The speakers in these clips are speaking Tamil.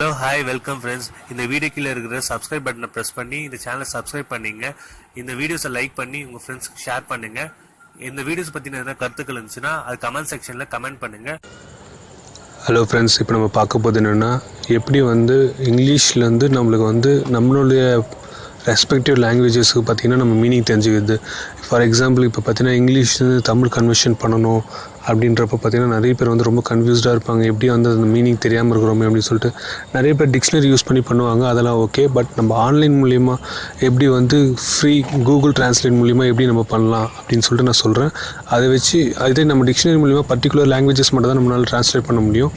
ஹலோ ஹாய் வெல்கம் ஃப்ரெண்ட்ஸ் இந்த வீடியோ கீழே இருக்கிற சப்ஸ்கிரைப் பட்டனை ப்ரெஸ் பண்ணி இந்த சேனலை சப்ஸ்கிரைப் பண்ணிங்க. இந்த வீடியோஸை லைக் பண்ணி உங்கள் ஃப்ரெண்ட்ஸ்க்கு ஷேர் பண்ணுங்க. இந்த வீடியோஸ் பற்றின எதனா கருத்துக்கள் இருந்துச்சுன்னா அது கமெண்ட் செக்ஷனில் கமெண்ட் பண்ணுங்க. ஹலோ ஃப்ரெண்ட்ஸ் இப்போ நம்ம பார்க்க போகிறது என்னென்னா எப்படி வந்து இங்கிலீஷ்லேருந்து நம்மளுக்கு வந்து நம்மளுடைய ரெஸ்பெக்டிவ் லாங்குவேஜஸ்க்கு பார்த்திங்கன்னா நம்ம மீனிங் தெரிஞ்சுக்கிது ஃபார் எக்ஸாம்பிள் இப்போ பார்த்தீங்கன்னா இங்கிலீஷ்லேருந்து தமிழ் கன்வர்ஷன் பண்ணணும். அப்படின்றப்ப பார்த்தீங்கன்னா நிறைய பேர் வந்து ரொம்ப கன்ஃபியூஸ்டாக இருப்பாங்க. எப்படி வந்து அந்த மீனிங் தெரியாமல் இருக்கிறோமே அப்படின்னு சொல்லிட்டு நிறைய பேர் டிக்ஷனரி யூஸ் பண்ணி பண்ணுவாங்க. அதெல்லாம் ஓகே பட் நம்ம ஆன்லைன் மூலிமா எப்படி வந்து ஃப்ரீ கூகுள் டிரான்ஸ்லேட் மூலிமா எப்படி நம்ம பண்ணலாம் அப்படின்னு சொல்லிட்டு நான் சொல்கிறேன் அதை வச்சு அதே நம்ம டிக்ஷனரி மூலிமா பர்டிகுலர் லாங்குவேஜஸ் மட்டும் தான் நம்மளால் ட்ரான்ஸ்லேட் பண்ண முடியும்.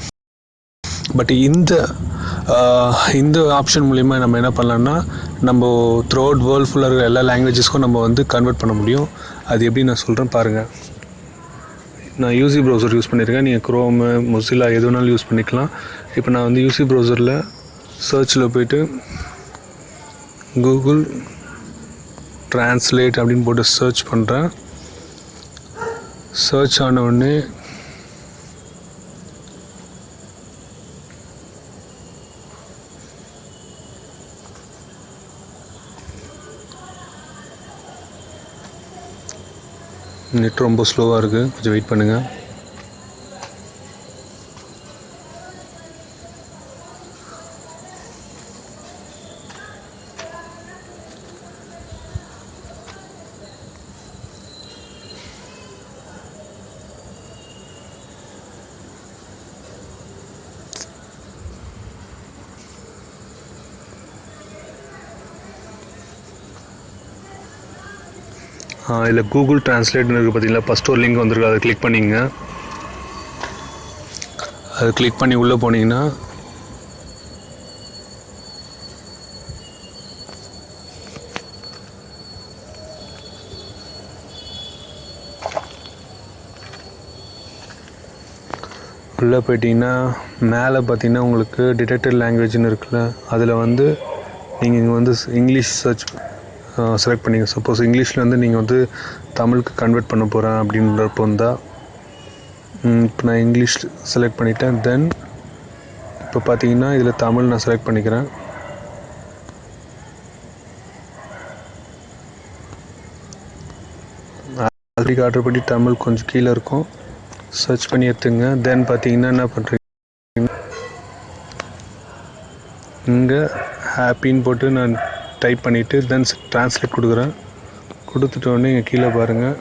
பட் இந்த இந்த ஆப்ஷன் மூலிமா நம்ம என்ன பண்ணலான்னா நம்ம த்ரூ அவுட் வேர்ல்ட் ஃபுல்லாக இருக்கிற எல்லா லாங்குவேஜஸ்க்கும் நம்ம வந்து கன்வெர்ட் பண்ண முடியும். அது எப்படி நான் சொல்கிறேன் பாருங்கள் நான் யூசி ப்ரௌசர் யூஸ் பண்ணியிருக்கேன் நீங்கள் குரோமு மொசிலா எது வேணாலும் யூஸ் பண்ணிக்கலாம். இப்போ நான் வந்து யூசி ப்ரௌசரில் சர்ச்சில் போயிட்டு கூகுள் ட்ரான்ஸ்லேட் அப்படின்னு போட்டு சர்ச் பண்ணுறேன் சர்ச் ஆன நெட் ரொம்ப ஸ்லோவாக இருக்குது கொஞ்சம் வெயிட் பண்ணுங்கள் இதில் கூகுள் டிரான்ஸ்லேட்னு இருக்குது பார்த்தீங்களா ஃபஸ்ட் ஒரு லிங்க் வந்திருக்கு. அதை கிளிக் பண்ணிங்க. அதை கிளிக் பண்ணி உள்ளே போனீங்கன்னா உள்ளே போயிட்டீங்கன்னா மேலே பார்த்தீங்கன்னா உங்களுக்கு டிடெக்டட் லாங்குவேஜ்னு இருக்குல்ல அதில் வந்து நீங்கள் இங்கே வந்து இங்கிலீஷ் சர்ச் செலக்ட் பண்ணிங்க சப்போஸ் இங்கிலீஷில் வந்து நீங்கள் வந்து தமிழுக்கு கன்வெர்ட் பண்ண போகிறேன் அப்படின்றப்போ வந்தால் இப்போ நான் இங்கிலீஷ் செலக்ட் பண்ணிட்டேன். தென் இப்போ பார்த்தீங்கன்னா இதில் தமிழ் நான் செலக்ட் பண்ணிக்கிறேன். ஆல்ரெடி ஆர்டர் பண்ணி தமிழ் கொஞ்சம் கீழே இருக்கும். சர்ச் பண்ணி எடுத்துங்க. தென் பார்த்தீங்கன்னா என்ன பண்ணுறீங்க இங்கே ஹாப்பின்னு போட்டு நான் டைப் பண்ணிவிட்டு தென் ட்ரான்ஸ்லேட் கொடுக்குறேன். கொடுத்துட்டோடனே இங்கே கீழே பாருங்கள்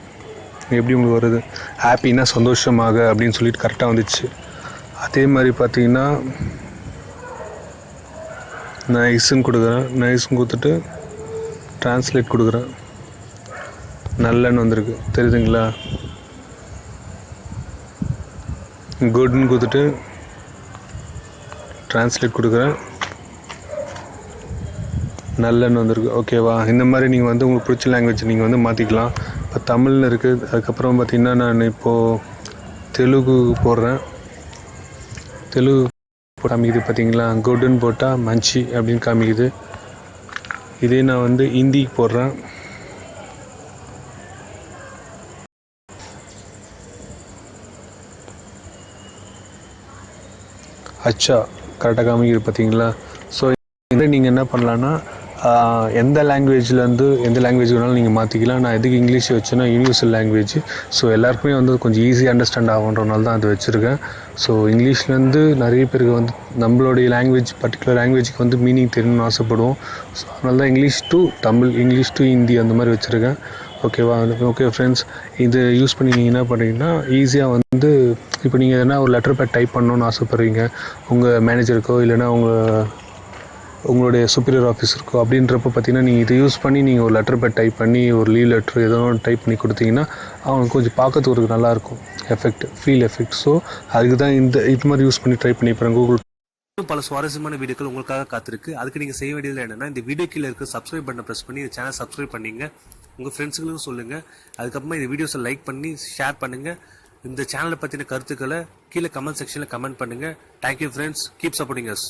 எப்படி உங்களுக்கு வருது? ஹாப்பின்னா சந்தோஷமாக அப்படின்னு சொல்லிட்டு கரெக்டாக வந்துச்சு. அதே மாதிரி பார்த்தீங்கன்னா நைஸுன்னு கொடுக்குறேன். நைஸுன்னு கொடுத்துட்டு ட்ரான்ஸ்லேட் கொடுக்குறேன். நல்லன்னு வந்திருக்கு. தெரியுதுங்களா? குட்னு கொடுத்துட்டு ட்ரான்ஸ்லேட் கொடுக்குறேன். நல்லன்னு வந்திருக்கு. ஓகேவா இந்த மாதிரி நீங்கள் வந்து உங்களுக்கு பிடிச்ச லாங்குவேஜ் நீங்கள் வந்து மாற்றிக்கலாம் இப்போ தமிழ்னு இருக்குது அதுக்கப்புறம் பார்த்திங்கன்னா நான் இப்போது தெலுங்கு போடுறேன். தெலுங்கு காமிக்குது பார்த்தீங்களா குட்னு போட்டால் மஞ்சி அப்படின்னு காமிக்குது. இதே நான் வந்து ஹிந்திக்கு போடுறேன். அச்சா. கரெக்டாக காமிக்குது பார்த்தீங்களா ஸோ இந்த நீங்கள் என்ன பண்ணலான்னா எந்த லாங்குவேஜ்லேருந்து எந்த லாங்குவேஜ் வேணாலும் நீங்கள் மாற்றிக்கலாம் நான் எதுக்கு இங்கிலீஷ் வச்சேன்னா யூனிவர்சல் லாங்குவேஜ் ஸோ எல்லாருக்குமே வந்து கொஞ்சம் ஈஸியாக அண்டர்ஸ்டாண்ட் ஆகுன்றனால தான் அது வச்சுருக்கேன். ஸோ இங்கிலீஷ்லேருந்து நிறைய பேருக்கு வந்து நம்மளுடைய லாங்குவேஜ் பர்டிகுலர் லாங்குவேஜ்க்கு வந்து மீனிங் தெரியணும்னு ஆசைப்படுவோம். ஸோ அதனால தான் English to Tamil English to Hindi அந்த மாதிரி வச்சுருக்கேன். ஓகேவா ஓகே ஃப்ரெண்ட்ஸ் இது யூஸ் பண்ணி நீங்கள் என்ன பண்ணுறீங்கன்னா ஈஸியாக வந்து இப்போ நீங்கள் எதனா ஒரு லெட்டர் பேட் டைப் பண்ணணும்னு ஆசைப்பட்றீங்க. உங்கள் மேனேஜருக்கோ இல்லைன்னா உங்கள் உங்களுடைய சுப்பீரியர் ஆஃபீஸருக்கோ அப்படின்றப்ப பார்த்தீங்கன்னா நீங்கள் இதை யூஸ் பண்ணி நீங்கள் ஒரு லெட்டர் பேட் டைப் பண்ணி ஒரு லீவ் லெட்டர் எதோ டைப் பண்ணி கொடுத்தீங்கன்னா அவங்க கொஞ்சம் பார்க்கறதுக்கு ஒரு நல்லாயிருக்கும் எஃபெக்ட் ஃபீல் எஃபெக்ட் ஸோ அதுக்கு தான் இந்த இது மாதிரி யூஸ் பண்ணி ட்ரை பண்ணி பாருங்க கூகுள் பல சுவாரஸ்யமான வீடியோக்கள் உங்களுக்காக காத்திருக்கு. அதுக்கு நீங்கள் செய்ய வேண்டியது என்னென்னா இந்த வீடியோ கீழே இருக்க சப்ஸ்கிரைப் பட்டனை ப்ரெஸ் பண்ணி இந்த சேனல் சப்ஸ்கிரைப் பண்ணிங்க. உங்கள் ஃப்ரெண்ட்ஸுங்களுக்கும் சொல்லுங்கள் அதுக்கப்புறமா இந்த வீடியோஸை லைக் பண்ணி ஷேர் பண்ணுங்கள் இந்த சேனலை பற்றின கருத்துக்களை கீழே கமெண்ட் செக்ஷனில் கமெண்ட் பண்ணுங்கள் thank you friends keep supporting us